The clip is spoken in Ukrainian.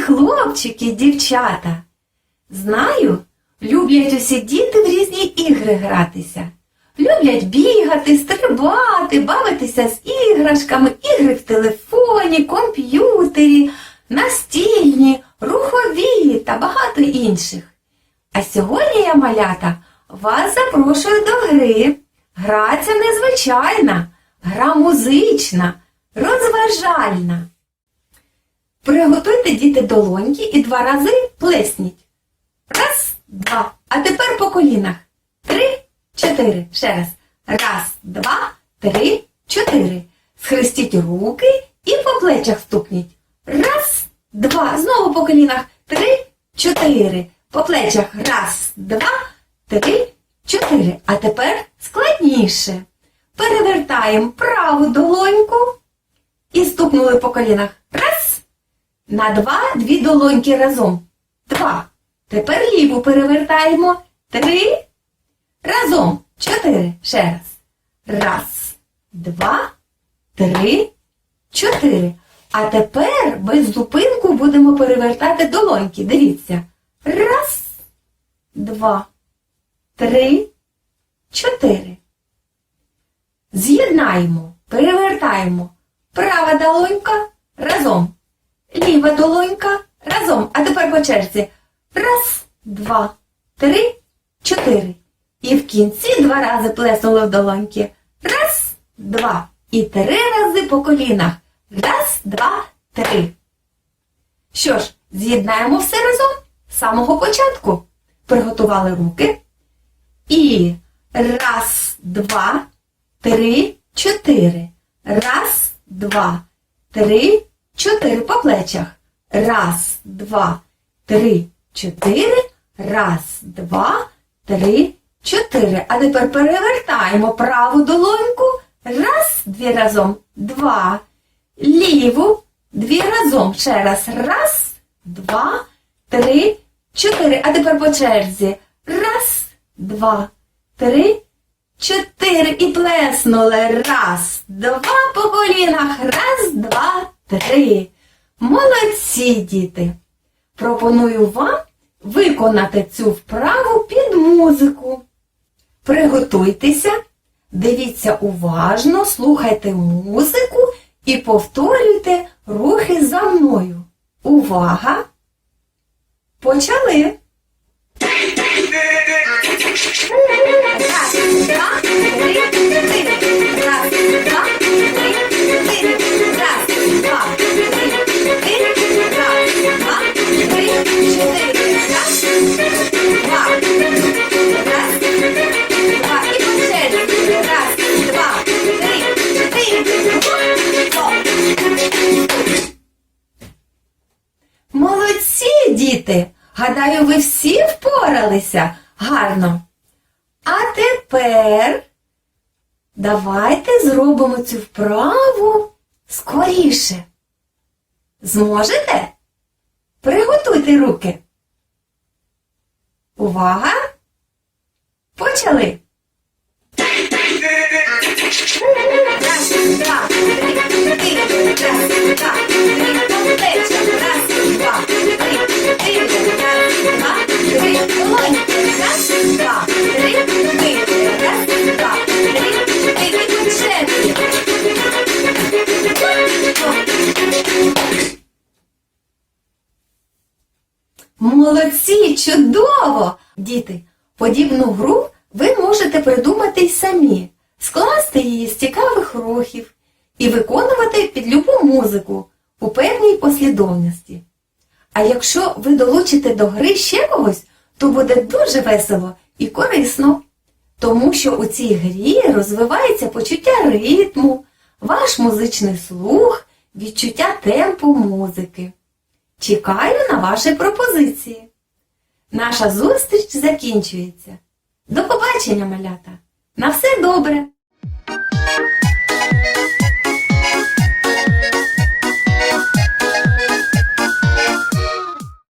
хлопчики, дівчата. Знаю, люблять усі діти в різні ігри гратися. Люблять бігати, стрибати, бавитися з іграшками, ігри в телефоні, комп'ютері, настільні, рухові та багато інших. А сьогодні я, малята, вас запрошую до гри. Гра ця незвичайна, гра музична, розважальна. Приготуйте діти долоньки і два рази плесніть. Раз, два. А тепер по колінах. Три, чотири. Ще раз. Раз, два, три, чотири. Схрестіть руки і по плечах стукніть. Раз, два. Знову по колінах. Три, чотири. По плечах. Раз, два, три, чотири. А тепер складніше. Перевертаємо праву долоньку і стукнули по колінах. Раз. На два дві долоньки разом. Два. Тепер ліву перевертаємо. Три. Разом. Чотири. Ще раз. Раз, два, три, чотири. А тепер без зупинку будемо перевертати долоньки. Дивіться. Раз, два, три, чотири. З'єднаємо, перевертаємо. Права долонька разом. Ліва долонька разом. А тепер по черзі. Раз, два, три, чотири. І в кінці два рази плеснули в долоньки. Раз, два. І три рази по колінах. Раз, два, три. Що ж, з'єднаємо все разом з самого початку. Приготували руки. І раз, два, три, чотири. Раз, два, три, чотири по плечах. Раз, два, три, чотири. Раз, два, три, чотири. А тепер перевертаємо праву долоньку. Раз, дві разом, два. Ліву, дві разом. Ще раз. Раз, два, три, чотири. А тепер по черзі. Раз, два, три, чотири. І плеснули. Раз, два по колінах. Раз, два, три. Молодці, діти! Пропоную вам виконати цю вправу під музику. Приготуйтеся, дивіться уважно, слухайте музику і повторюйте рухи за мною. Увага! Почали! Раз, два, три, чотири. Раз, діти! Гадаю, ви всі впоралися гарно. А тепер давайте зробимо цю вправу скоріше. Зможете? Приготуйте руки. Увага! Почали! Молодці, чудово! Діти, подібну гру ви можете придумати й самі, скласти її з цікавих рухів і виконувати під любу музику у певній послідовності. А якщо ви долучите до гри ще когось, то буде дуже весело і корисно, тому що у цій грі розвивається почуття ритму, ваш музичний слух, відчуття темпу музики. Чекаю на ваші пропозиції. Наша зустріч закінчується. До побачення, малята! На все добре!